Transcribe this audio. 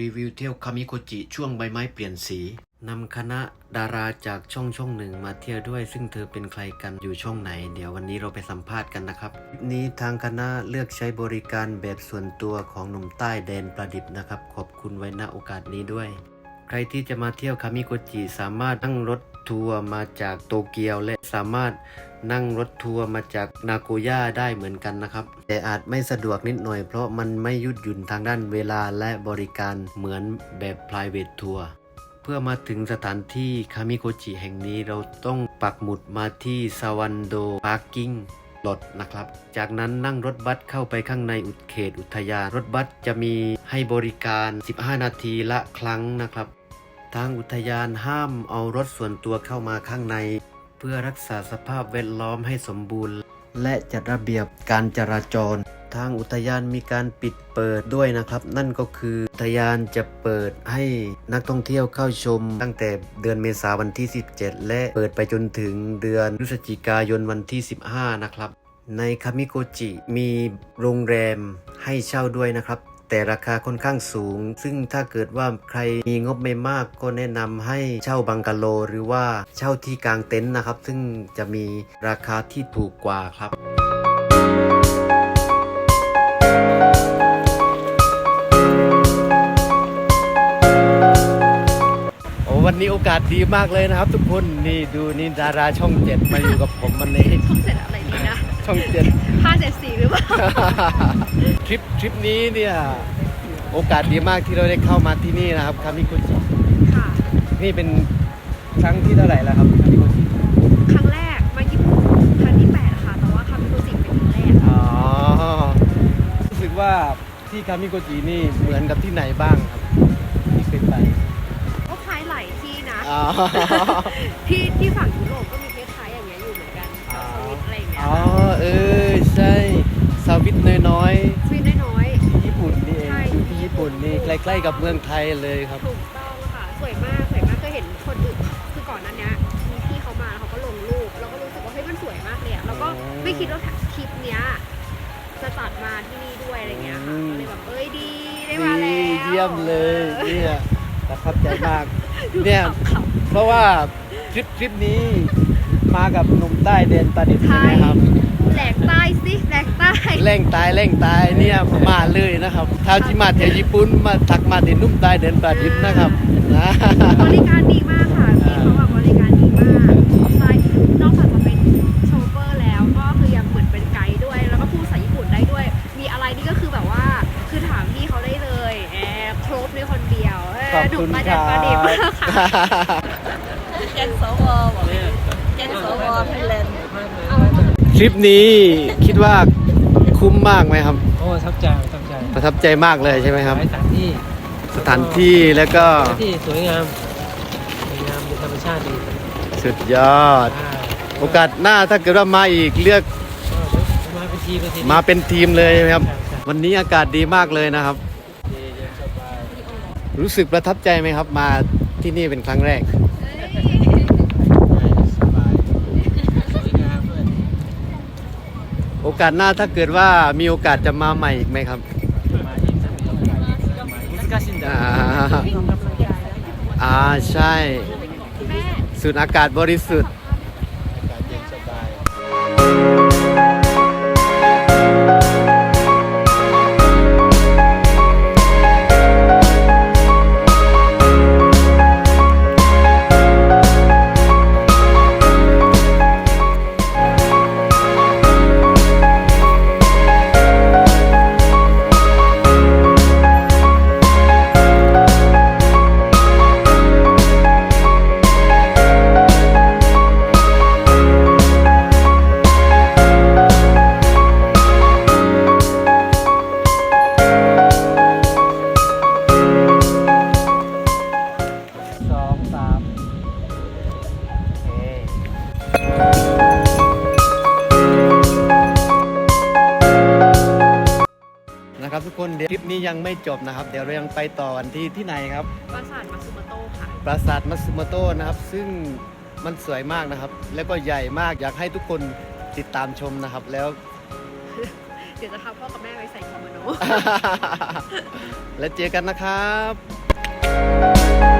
รีวิวเที่ยวคามิโกจิช่วงใบไม้เปลี่ยนสีนำคณะดาราจากช่องช่องหนึ่งมาเที่ยวด้วย ซึ่งเธอเป็นใครกันอยู่ช่องไหน เดี๋ยววันนี้เราไปสัมภาษณ์กันนะครับคลิปนี้ทางคณะเลือกใช้บริการแบบส่วนตัวของหนุ่มใต้แดนประดิบนะครับ ขอบคุณไว้ณโอกาสนี้ด้วย ใครที่จะมาเที่ยวคามิโกจิสามารถนั่งรถทัวร์มาจากโตเกียวและสามารถ นั่งรถทัวร์มาจากนาโกย่าได้เหมือนกันนะครับ แต่อาจไม่สะดวกนิดหน่อยเพราะมันไม่ยุดหยุ่นทางด้านเวลาและบริการเหมือนแบบ private ทัวร์เพื่อมาถึงสถานที่คามิโกจิแห่งนี้เราต้องปักหมุดมาที่ซาวันโดพาร์กิ้งรถนะครับ จากนั้นนั่งรถบัสเข้าไปข้างในอุทเขตอุทยาน รถบัสจะมีให้บริการ 15 นาทีละครั้งนะครับ ทางอุทยานห้ามเอารถส่วนตัวเข้ามาข้างใน เพื่อรักษาสภาพแวดล้อมให้สมบูรณ์ และจัดระเบียบการจราจร ทางอุทยานมีการปิดเปิดด้วยนะครับ นั่นก็คืออุทยานจะเปิดให้นักท่องเที่ยวเข้าชม ตั้งแต่เดือนเมษายนวันที่ 17 และเปิดไปจนถึงเดือนพฤศจิกายนวันที่ 15 นะครับ ในคามิโกจิมีโรงแรมให้เช่าด้วยนะครับ แต่ราคาค่อนข้างสูง ซึ่งถ้าเกิดว่าใครมีงบไม่มากก็แนะนำให้เช่าบังกะโล หรือว่าเช่าที่กลางเต็นท์นะครับ ซึ่งจะมีราคาที่ถูกกว่าครับโอ้วันนี้โอกาสดีมากเลยนะครับ ทุกคนนี่ดูนี่ดาราช่องเจ็ดมาอยู่กับผมวันนี้ช่องเสร็จอะไรดีนะ ช่องเจ็ดห้าเจ็ดสี่หรือเปล่าทริปทริปนี้เนี่ยโอกาสดีมากที่เราได้เข้ามาที่นี่นะครับคามิคุจิค่ะนี่เป็นครั้งที่เท่าไหร่แล้วครับคามิคุจิครั้งแรกมาญี่ปุ่นครั้งที่แปดค่ะแต่ว่าคามิโกจิเป็นครั้งแรกอ๋อรู้สึกว่าที่คามิโกจินี่เหมือนกับที่ไหนบ้างครับที่เคยไปก็คล้ายหลายที่นะอ๋อที่ที่ฝั่งยุโรปก็มี น้อยสวิตน้อยๆที่ญี่ปุ่นนี่เองใช่ อยู่ที่ญี่ปุ่นนี่ใกล้ ๆ กับเมืองไทยเลยครับๆถูกต้องค่ะ สวยมาก สวยมาก เคยเห็นคนอื่น คือก่อนหนั้นเนี้ยมีพี่เขามาแล้วเขาก็ลงรูป เราก็รู้สึกว่าเฮ้ยมันสวยมากเลยอะแล้วก็อ๋อไม่คิดว่าคลิปเนี้ยจะตัดมาที่นี่ด้วยอะไรเงี้ยค่ะอืม ก็เลยแบบเอ้ยดีได้มาแล้วนี่เยี่ยมเลยออเนี่ยประทับใจมากดูเนี่ย ขำๆเพราะว่าทริปทริปนี้ มากับหนุ่มใต้เดนประดิษฐ์ใช่ไหมครับแหลกใต้สิแหลกใต้เร่งตายเร่งตายเนี่ยมาเลยนะครับถ้าที่มาเที่ยวญี่ปุ่นมาทักมาที่หนุ่มใต้เดนประดิษฐ์นะครับนะบริการดีมากค่ะพี่เขาแบบบริการดีมากใช่นอกจากจะเป็นโชเฟอร์แล้วก็คือยังเหมือนเป็นไกด์ด้วย แล้วก็พูดภาษาญี่ปุ่นได้ด้วย มีอะไรนี่ก็คือแบบว่าคือถามพี่เขาได้เลยแอบครบในคนเดียวเอขอบอดุคุณมาคจากรับปาดิบมากค่ะแกนสวบอก แกนสวไทยแลนด์ทริปนี้คิดว่าคุ้มมากไหมครับ โอ้ประทับใจประทับใจประทับใจมากเลยใช่ไหมครับ หลายสถานที่สถานที่แล้วก็สถานที่สวยงามสวยงามเป็นธรรมชาติดีสุดยอด อ่าโอกาสหน้าถ้าเกิดว่ามาอีกเลือกก็มาเป็นทีมเป็นทีม มาเป็นทีมเลยใช่ไหมครับ ใช่ใช่ วันนี้อากาศดีมากเลยนะครับ ดีเย็นสบายรู้สึกประทับใจไหมครับ มาที่นี่เป็นครั้งแรก สบายสวยงามด้วย โอกาสหน้าถ้าเกิดว่ามีโอกาสจะมาใหม่อีกไหมครับอ่าใช่สุดอากาศบริสุทธิ์ ครับทุกคนเดี๋ยวคลิปนี้ยังไม่จบนะครับ เดี๋ยวเรายังไปต่อกันที่ที่ไหนครับ ปราสาทมาซุมาโตะค่ะ ปราสาทมัตสึโมโตะนะครับ ซึ่งมันสวยมากนะครับ แล้วก็ใหญ่มากอยากให้ทุกคนติดตามชมนะครับแล้ว เดี๋ยวจะพาพ่อกับแม่ไปใส่กิโมโน แล้วเจอกันนะครับ